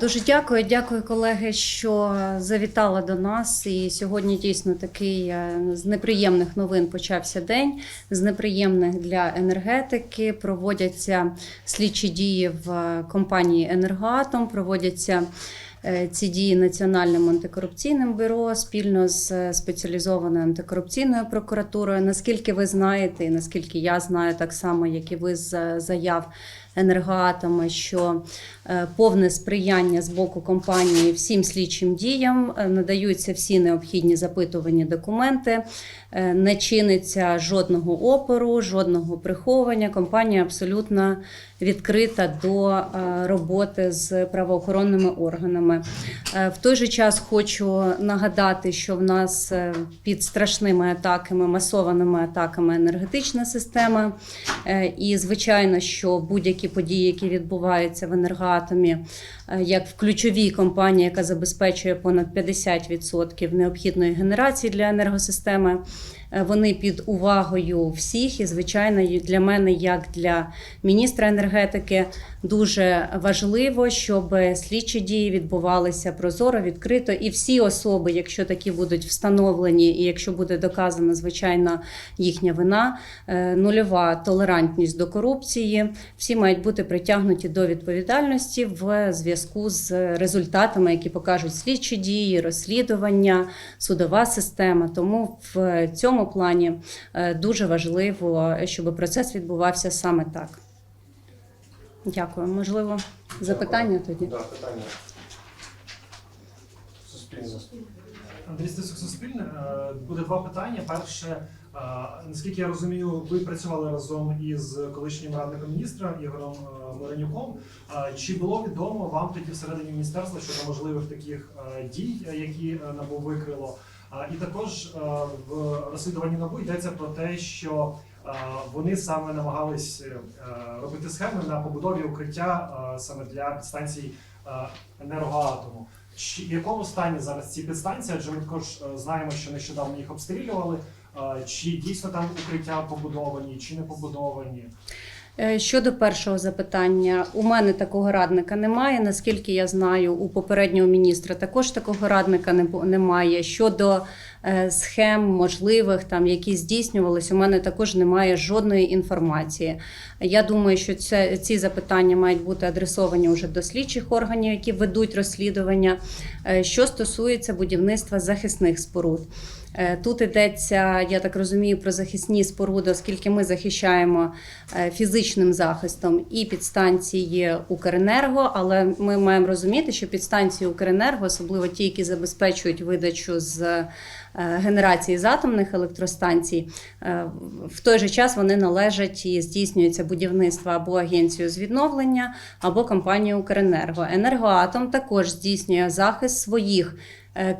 Дуже дякую, дякую, колеги, що завітали до нас. І сьогодні дійсно такий е, з неприємних новин почався день. З неприємних для енергетики проводяться слідчі дії в компанії Енергоатом. Проводяться е, ці дії Національним антикорупційним бюро спільно з спеціалізованою антикорупційною прокуратурою. Наскільки ви знаєте, і наскільки я знаю, так само як і ви з заяв енергоатома, що е, повне сприяння з боку компанії всім слідчим діям е, надаються всі необхідні запитувані документи, е, не чиниться жодного опору, жодного приховування. Компанія абсолютно відкрита до роботи з правоохоронними органами. В той же час хочу нагадати, що в нас під страшними атаками, масованими атаками енергетична система. І звичайно, що будь-які події, які відбуваються в енергоатомі, е, як в ключовій компанії, яка забезпечує понад 50% необхідної генерації для енергосистеми. Е, Вони під увагою всіх, і звичайно, для мене, як для міністра енергетики, дуже важливо, щоб слідчі дії відбувалися прозоро, відкрито, і всі особи, якщо такі будуть встановлені, і якщо буде доказана звичайно їхня вина, е, нульова толерантність до корупції, всі мають бути притягнуті до відповідальності в зв'язку з результатами, які покажуть слідчі дії, розслідування, судова система. Тому в цьому плані е, дуже важливо, щоб процес відбувався саме так. Дякую. Можливо, запитання тоді. Да, питання. Суспільне. Андрій Стасюк Суспільне. Е, Буде два питання. Перше, е, наскільки я розумію, ви працювали разом із колишнім радником міністра Ігорем Миронюком. Чи було відомо вам тоді всередині міністерства щодо можливих таких дій, які НАБУ викрило? І також е, в розслідуванні НАБУ йдеться про те, що е, вони саме намагались е, робити схеми на побудові укриття саме для підстанцій енергоатому. Чи в якому стані зараз ці підстанції? Адже ми також знаємо, що нещодавно їх обстрілювали. Чи дійсно там укриття побудовані, чи не побудовані? Е, Щодо першого запитання, у мене такого радника немає. Наскільки я знаю, у попереднього міністра також такого радника немає. Щодо е, схем можливих, там які здійснювались, у мене також немає жодної інформації. Я думаю, що це ці запитання мають бути адресовані вже до слідчих органів, які ведуть розслідування. Е, Що стосується будівництва захисних споруд. Е, Тут йдеться, я так розумію, про захисні споруди, оскільки ми захищаємо е, фізичним захистом і підстанції Укренерго, але ми маємо розуміти, що підстанції Укренерго, особливо ті, які забезпечують видачу з е, генерації з атомних електростанцій, в той же час вони належать і здійснюється будівництво або агенцію з відновлення, або компанією Укренерго. Енергоатом також здійснює захист своїх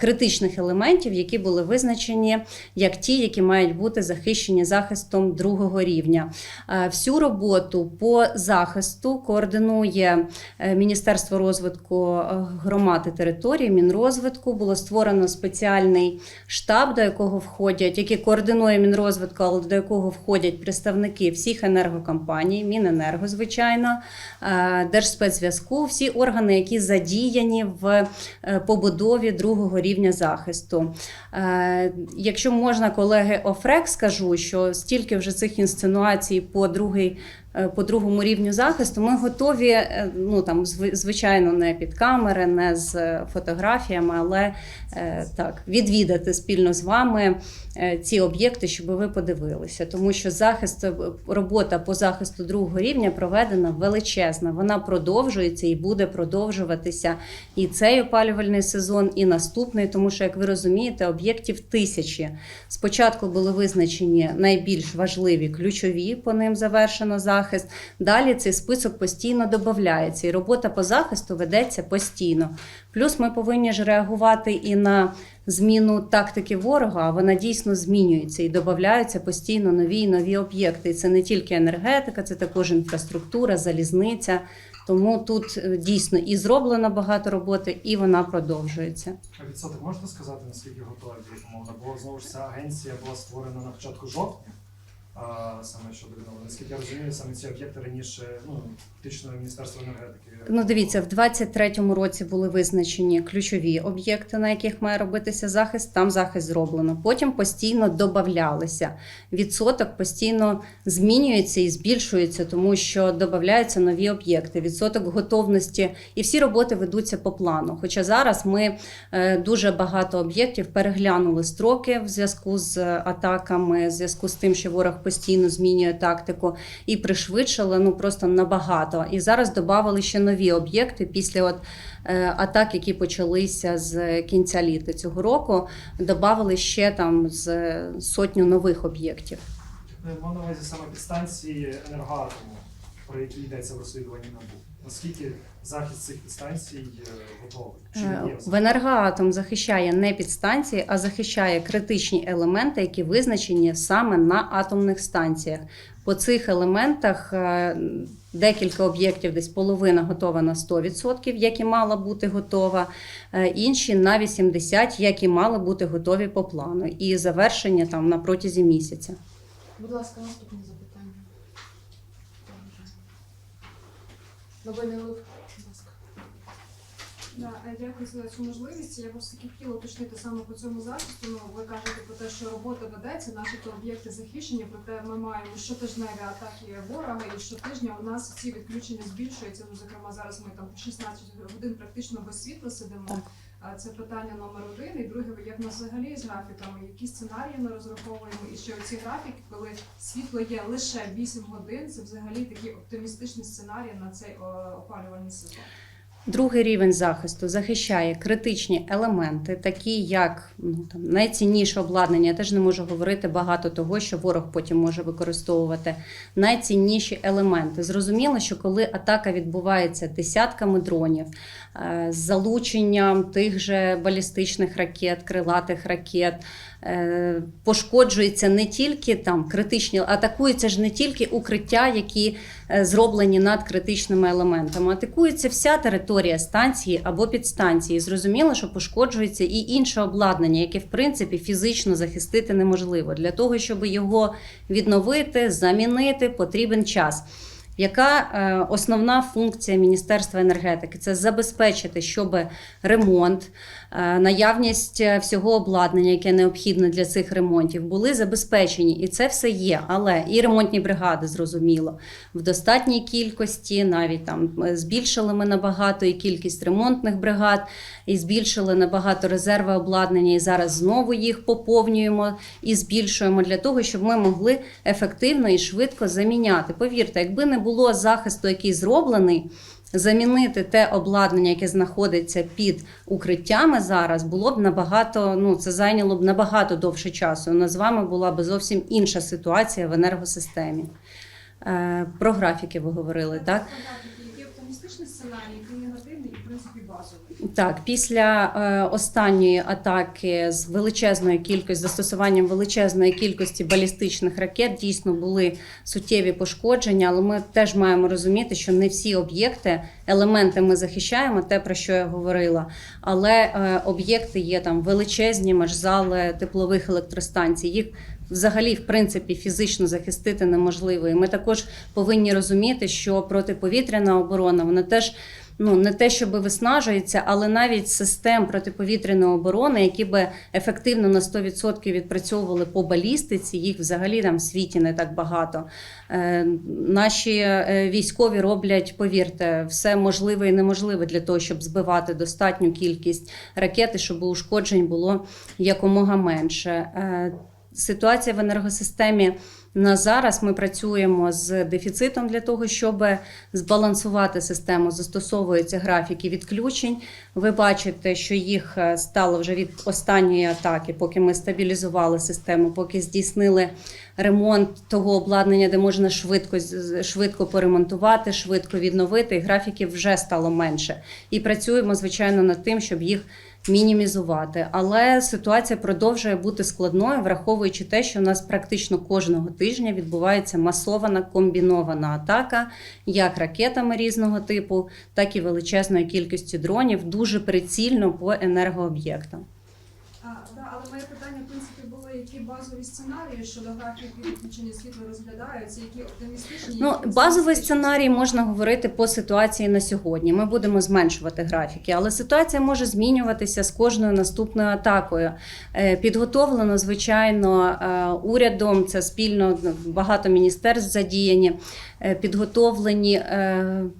критичних елементів, які були визначені як ті, які мають бути захищені захистом другого рівня. Е, Всю роботу по захисту координує е, Міністерство розвитку е, громад і територій, Мінрозвитку. Було створено спеціальний штаб, до якого входять, який координує Мінрозвитку, але до якого входять представники всіх енергокомпаній, Міненерго, звичайно, е, Держспецзв'язку, всі органи, які задіяні в е, побудові другого рівня захисту. Е, Якщо можна, колеги, офрек скажу, що стільки вже цих інсценуацій по другий. е, По другому рівню захисту ми готові, е, ну там звичайно, не під камери, не з фотографіями, але так відвідати спільно з вами ці об'єкти, щоб ви подивилися. Тому що захист, е, робота по захисту другого рівня проведена величезна. Вона продовжується і буде продовжуватися і цей опалювальний сезон, і наступний, тому що, як ви розумієте, об'єктів тисячі. Спочатку були визначені найбільш важливі ключові, по ним завершено захист. Далі цей список постійно додається, і робота по захисту ведеться постійно. Плюс ми повинні ж реагувати і на зміну тактики ворога, вона дійсно змінюється і додаються постійно нові і нові об'єкти. І це не тільки енергетика, це також інфраструктура, залізниця. Тому тут е, дійсно і зроблено багато роботи, і вона продовжується. А відсоток можете сказати, наскільки готові умовно? Бо знову ж ця агенція була створена на початку жовтня. Саме щодо відновлення. Наскільки я розумію, саме ці об'єкти раніше ну фактично Міністерство енергетики. Ну, дивіться, в 23-му році були визначені ключові об'єкти, на яких має робитися захист. Там захист зроблено. Потім постійно додавалися. Відсоток постійно змінюється і збільшується, тому що додаються нові об'єкти. Відсоток готовності, і всі роботи ведуться по плану. Хоча зараз ми е, дуже багато об'єктів переглянули строки в зв'язку з атаками, в зв'язку з тим, що ворог постійно змінює тактику, і пришвидшили ну просто набагато. І зараз додали ще нові об'єкти після от е, атак, які почалися з кінця літа цього року. Додали ще там з сотню нових об'єктів. Ну, мав на увазі саме підстанції енергоатому, про які йдеться в розслідуванні НАБУ. Наскільки захист цих підстанцій е, готовий? Чи Е, є? В енергоатом захищає не підстанції, а захищає критичні елементи, які визначені саме на атомних станціях. По цих елементах е, декілька об'єктів, десь половина готова на 100%, як і мала бути готова, інші на 80%, як і мали бути готові по плану, і завершення там на протязі місяця. Будь ласка, наступне запитання. Новини. Да, е, дякую за цю можливість. Я просто таки хотіла уточнити саме по цьому захисту. Ну, ви кажете про те, що робота ведеться, наші то об'єкти захищені, проте ми маємо щотижневі атаки ворога, і щотижня у нас ці відключення збільшуються. Ну, зокрема, зараз ми там по 16 годин практично без світла сидимо. Це питання номер один. І друге, як нас взагалі з графіками, які сценарії ми розраховуємо, і що ці графіки, коли світло є лише 8 годин, це взагалі такі оптимістичні сценарії на цей опалювальний сезон. Другий рівень захисту захищає критичні елементи, такі як ну, там, найцінніше обладнання. Я теж не можу говорити багато того, що ворог потім може використовувати. Найцінніші елементи. Зрозуміло, що коли атака відбувається десятками дронів е, з залученням тих же балістичних ракет, крилатих ракет, е, пошкоджується не тільки там критичні, атакуються ж не тільки укриття, які е, зроблені над критичними елементами. Атакується вся територія станції або підстанції. Зрозуміло, що пошкоджується і інше обладнання, яке в принципі фізично захистити неможливо. Для того, щоб його відновити, замінити, потрібен час. Яка е, основна функція Міністерства енергетики? Це забезпечити, щоб ремонт, наявність е, всього обладнання, яке необхідне для цих ремонтів, були забезпечені, і це все є. Але і ремонтні бригади, зрозуміло, в достатній кількості, навіть там е, збільшили ми набагато і кількість ремонтних бригад, і збільшили набагато резерви обладнання. І зараз знову їх поповнюємо і збільшуємо для того, щоб ми могли ефективно і швидко заміняти. Повірте, якби не було захисту, який зроблений. Замінити те обладнання, яке знаходиться під укриттями зараз, було б набагато. Ну це зайняло б набагато довше часу. У нас з вами була б зовсім інша ситуація в енергосистемі. Е, про графіки ви говорили, так? Які оптимістичні сценарії, які негативні і в принципі базові. Так, після е, останньої атаки з величезною кількістю застосуванням величезної кількості балістичних ракет дійсно були суттєві пошкодження, але ми теж маємо розуміти, що не всі об'єкти, елементи ми захищаємо, те про що я говорила. Але е, об'єкти є там величезні маршзали теплових електростанцій. Їх Взагалі, в принципі, фізично захистити неможливо. І ми також повинні розуміти, що протиповітряна оборона вона теж ну не те, щоб виснажується, але навіть систем протиповітряної оборони, які би ефективно на 100% відпрацьовували по балістиці, їх взагалі там в світі не так багато. Е, наші е, військові роблять, повірте, все можливе і неможливе для того, щоб збивати достатню кількість ракет, і щоб ушкоджень було якомога менше. Е, Ситуація в енергосистемі на зараз ми працюємо з дефіцитом для того, щоб збалансувати систему. Застосовуються графіки відключень. Ви бачите, що їх е, стало вже від останньої атаки, поки ми стабілізували систему, поки здійснили ремонт того обладнання, де можна швидко швидко поремонтувати, швидко відновити. І графіків вже стало менше. І працюємо звичайно над тим, щоб їх мінімізувати. Але ситуація продовжує бути складною, враховуючи те, що у нас практично кожного тижня відбувається масована комбінована атака, як ракетами різного типу, так і величезною кількістю дронів, дуже прицільно по енергооб'єктам. А, да, але моє питання, в принципі, які базові сценарії щодо графіків відключення світла розглядаються, які оптимістичні? Ну, базовий сценарій можна говорити по ситуації на сьогодні. Ми будемо зменшувати графіки, але ситуація може змінюватися з кожною наступною атакою. Е, Підготовлено, звичайно, е, урядом. Це спільно багато міністерств задіяні. е, Підготовлені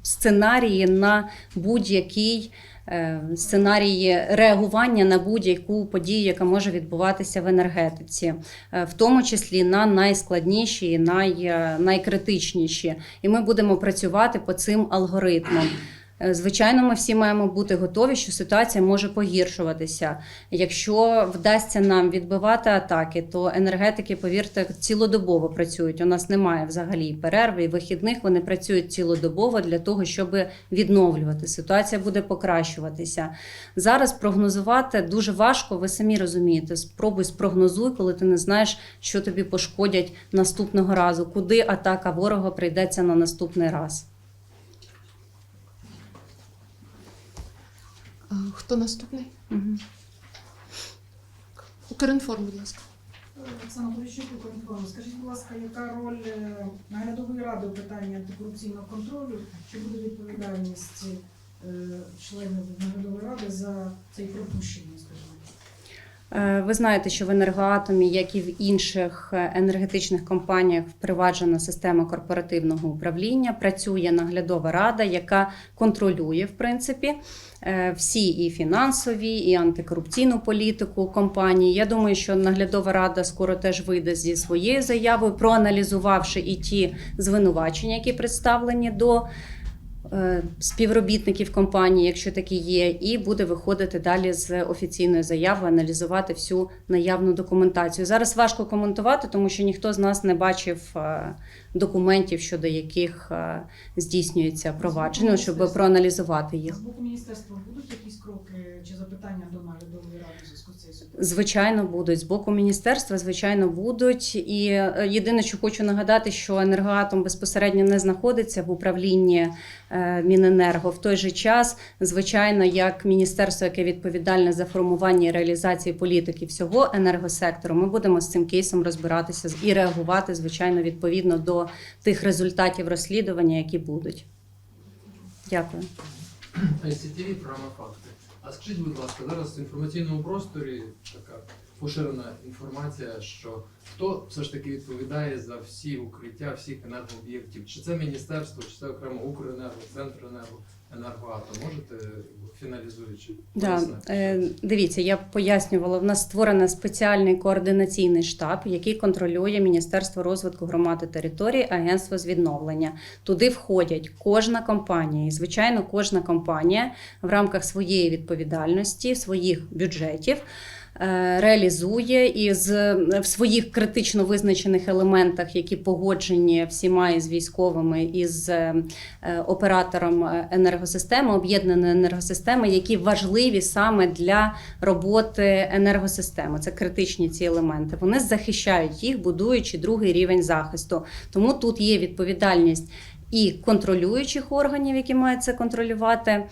сценарії на будь-який. Е, Сценарії реагування на будь-яку подію, яка може відбуватися в енергетиці, е, в тому числі на найскладніші і най, е, найкритичніші. І ми будемо працювати по цим алгоритмам. Е, Звичайно, ми всі маємо бути готові, що ситуація може погіршуватися. Якщо вдасться нам відбивати атаки, то енергетики, повірте, цілодобово працюють. У нас немає взагалі перерви і вихідних. Вони працюють цілодобово для того, щоб відновлювати. Ситуація буде покращуватися. Зараз прогнозувати дуже важко. Ви самі розумієте. Спробуй спрогнозуй, коли ти не знаєш, що тобі пошкодять наступного разу, куди атака ворога прийдеться на наступний раз. Хто наступний? Угу. Укрінформ, будь ласка. Оксана Поліщук, «Укрінформ». Скажіть, будь ласка, яка роль е, наглядової ради у питанні антикорупційного контролю? Чи буде відповідальність е, членів наглядової ради за цей пропущення, скажімо? Е, Ви знаєте, що в енергоатомі, як і в інших е, енергетичних компаніях, впроваджена система корпоративного управління. Працює наглядова рада, яка контролює в принципі е, всі і фінансові, і антикорупційну політику компанії. Я думаю, що наглядова рада скоро теж вийде зі своєю заявою, проаналізувавши і ті звинувачення, які представлені до. Е, Співробітників компанії, якщо такі є, і буде виходити далі з офіційною заявою, аналізувати всю наявну документацію. Зараз важко коментувати, тому що ніхто з нас не бачив е, документів, щодо яких е, здійснюється провадження, щоб проаналізувати їх. З боку міністерства будуть якісь кроки чи запитання до наглядової ради зв'язку з цією? Звичайно, будуть з боку міністерства, звичайно, будуть. І єдине, що хочу нагадати, що енергоатом безпосередньо не знаходиться в управлінні Міненерго. В той же час, звичайно, як міністерство, яке відповідальне за формування і реалізацію політики всього енергосектору, ми будемо з цим кейсом розбиратися і реагувати, звичайно, відповідно до тих результатів розслідування, які будуть. Дякую. ICTV. А скажіть, будь ласка, зараз в інформаційному просторі така поширена інформація, що хто все ж таки відповідає за всі укриття всіх енергооб'єктів? Чи це міністерство, чи це окремо Укренерго, Центренерго, Енергоатом? Можете фіналізуючи? Да, е, дивіться, я пояснювала. В нас створений спеціальний координаційний штаб, який контролює Міністерство розвитку громади території, агентство з відновлення. Туди входять кожна компанія, і звичайно, кожна компанія в рамках своєї відповідальності, своїх бюджетів. Е, Реалізує і з в своїх критично визначених елементах, які погоджені всіма із військовими і з е, оператором е, енергосистеми, об'єднаної енергосистеми, які важливі саме для роботи енергосистеми. Це критичні ці елементи. Вони захищають їх, будуючи другий рівень захисту. Тому тут є відповідальність. І контролюючих органів, які мають це контролювати,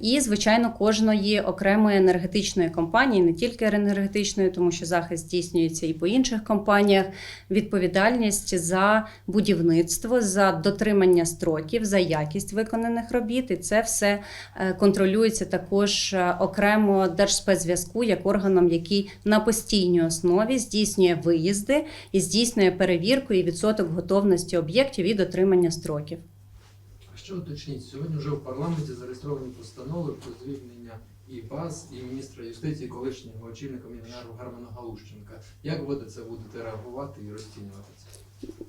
і звичайно кожної окремої енергетичної компанії, не тільки енергетичної, тому що захист здійснюється і по інших компаніях. Відповідальність за будівництво, за дотримання строків, за якість виконаних робіт. І це все е, контролюється також е, окремо Держспецзв'язку як органом, який на постійній основі здійснює виїзди і здійснює перевірку і відсоток готовності об'єктів і дотримання строків. Що уточніть? Сьогодні вже в парламенті зареєстровані постанови про звільнення і БАЗ, і міністра юстиції, колишнього очільника Міненерго Германа Галущенка. Як ви на це будете реагувати і розцінювати це?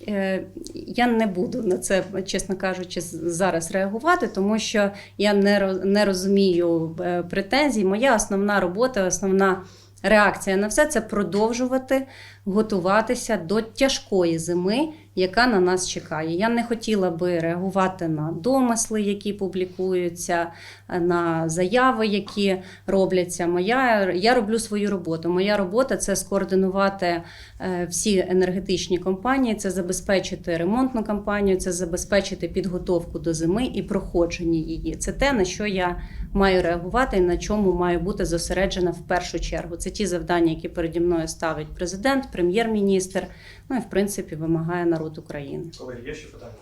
Е, Я не буду на це, чесно кажучи, зараз реагувати, тому що я не не розумію е, претензій. Моя основна робота, основна реакція на все це продовжувати готуватися до тяжкої зими, яка на нас чекає. Я не хотіла би реагувати на домисли, які публікуються, е, на заяви, які робляться. Моя я роблю свою роботу. Моя робота це скоординувати е, всі енергетичні компанії, це забезпечити ремонтну кампанію, це забезпечити підготовку до зими і проходження її. Це те, на що я маю реагувати і на чому маю бути зосереджена в першу чергу. Це ті завдання, які переді мною ставить президент, прем'єр-міністр. Ну і в принципі вимагає народ України. Колеги, є ще питання?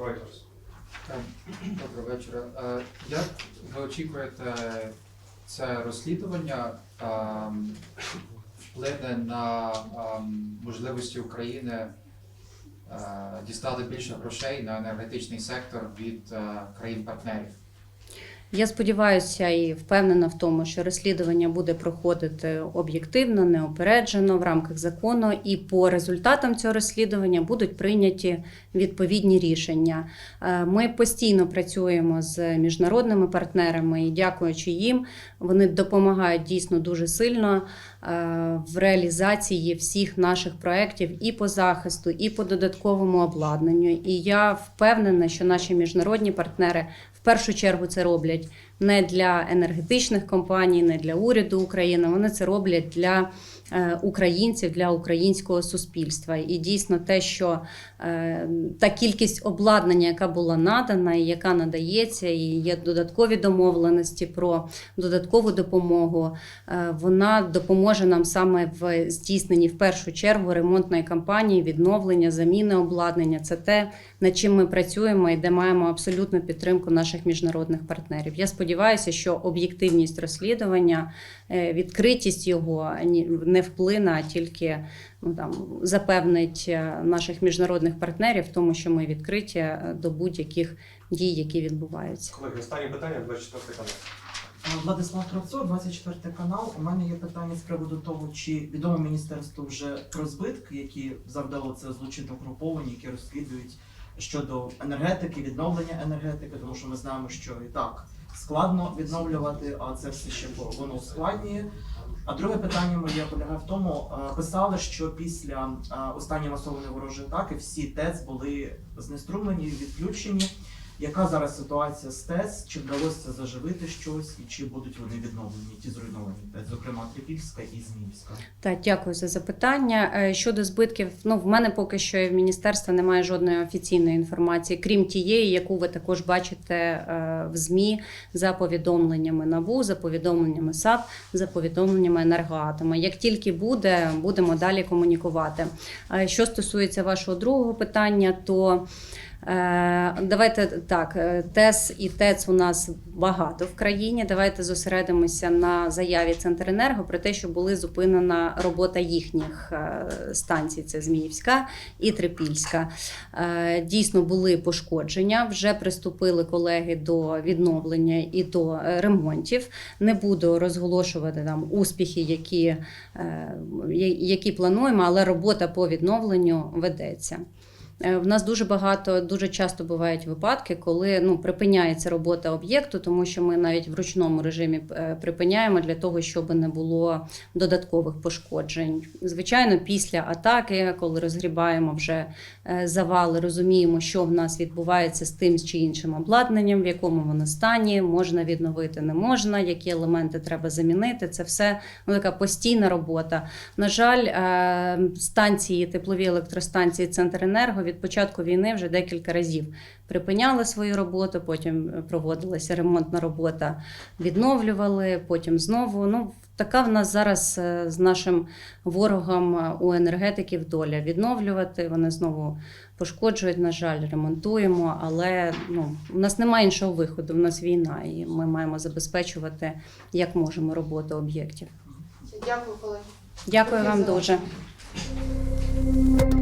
Reuters. Доброго вечора. Як ви очікуєте це розслідування вплине на можливості України е, дістати більше грошей на енергетичний сектор від е, країн-партнерів? Я сподіваюся і впевнена в тому, що розслідування буде проходити об'єктивно, неопереджено в рамках закону, і по результатам цього розслідування будуть прийняті відповідні рішення. Е, Ми постійно працюємо з міжнародними партнерами і дякуючи їм, вони допомагають дійсно дуже сильно е, в реалізації всіх наших проєктів і по захисту, і по додатковому обладнанню. І я впевнена, що наші міжнародні партнери першу чергу це роблять не для енергетичних компаній, не для уряду України. Вони це роблять для українців, для українського суспільства. І дійсно те, що е, та кількість обладнання, яка була надана і яка надається, і є додаткові домовленості про додаткову допомогу, е, вона допоможе нам саме в здійсненні в першу чергу ремонтної кампанії, відновлення, заміни обладнання. Це те, над чим ми працюємо і де маємо абсолютну підтримку наших міжнародних партнерів. Я сподіваюся, що об'єктивність розслідування, е, відкритість його ні- не вплине, а тільки ну, там, запевнить е, наших міжнародних партнерів в тому, що ми відкриті е, до будь-яких дій, які відбуваються. Колеги, останнє питання, 24 канал. Владислав Кравцов, 24 канал. У мене є питання з приводу того, чи відомо міністерству вже про збитки, які завдало це злочинно груповані, які розслідують щодо енергетики, відновлення енергетики, тому що ми знаємо, що і так складно відновлювати, а це все ще воно ускладнює. А друге питання моє полягає в тому, е, писали, що після е, останньої масованої ворожої атаки всі ТЕЦ були знеструмлені, відключені. Яка зараз ситуація з ТЕЦ? Чи вдалося заживити щось, і чи будуть вони відновлені, ті зруйновані зокрема Трипільська і Зміївська? Так, дякую за запитання. Е, Щодо збитків, ну в мене поки що в міністерства немає жодної офіційної інформації, крім тієї, яку ви також бачите е, в ЗМІ за повідомленнями НАБУ, за повідомленнями САП, за повідомленнями енергоатома. Як тільки буде, будемо далі комунікувати. Е, Що стосується вашого другого питання, то Давайте так, е, ТЕС і ТЕЦ у нас багато в країні. Давайте зосередимося на заяві Центренерго про те, що були зупинена робота їхніх е, станцій. Це Зміївська і Трипільська. Е, Дійсно були пошкодження. Вже приступили колеги до відновлення і до е, ремонтів. Не буду розголошувати там успіхи, які, е, які плануємо, але робота по відновленню ведеться. Е, В нас дуже багато, дуже часто бувають випадки, коли ну припиняється робота об'єкту, тому що ми навіть в ручному режимі е, припиняємо для того, щоб не було додаткових пошкоджень. Звичайно, після атаки, коли розгрібаємо вже е, завали, розуміємо, що в нас відбувається з тим чи іншим обладнанням, в якому воно стані, можна відновити, не можна, які елементи треба замінити. Це все ну, така постійна робота. На жаль, станції, теплові електростанції Центренерго від початку війни вже декілька разів припиняли свою роботу, потім проводилася ремонтна робота, відновлювали, потім знову. Ну, така в нас зараз е, з нашим ворогом е, у енергетиків доля відновлювати. Вони знову пошкоджують, на жаль, ремонтуємо, але ну, у нас немає іншого виходу. У нас війна, і ми маємо забезпечувати як можемо роботу об'єктів. Дякую, колеги. Дякую вам дуже. Дякую.